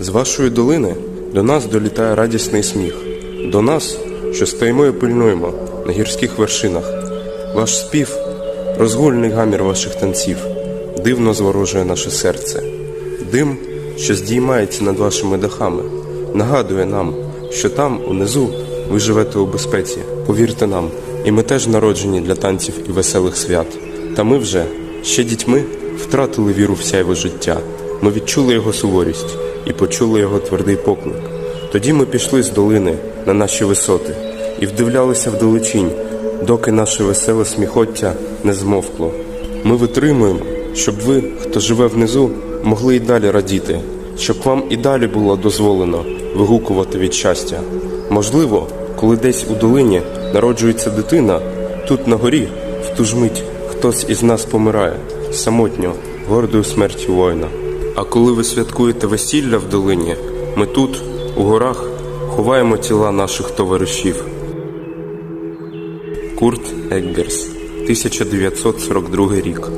З вашої долини до нас долітає радісний сміх, до нас, що стоїмо і пильнуємо на гірських вершинах. Ваш спів, розгульний гамір ваших танців, дивно зворожує наше серце. Дим, що здіймається над вашими дахами, нагадує нам, що там, унизу, ви живете у безпеці. Повірте нам, і ми теж народжені для танців і веселих свят. Та ми вже, ще дітьми, втратили віру в сяйво життя. Ми відчули його суворість і почули його твердий поклик. Тоді ми пішли з долини на наші висоти і вдивлялися вдалечінь, доки наше веселе сміхоття не змовкло. Ми витримуємо, щоб ви, хто живе внизу, могли й далі радіти, щоб вам і далі було дозволено вигукувати від щастя. Можливо, коли десь у долині народжується дитина, тут на горі, в ту ж мить, хтось із нас помирає самотньо, гордою смертю воїна. А коли ви святкуєте весілля в долині, ми тут, у горах, ховаємо тіла наших товаришів. Курт Еггерс, 1942 рік.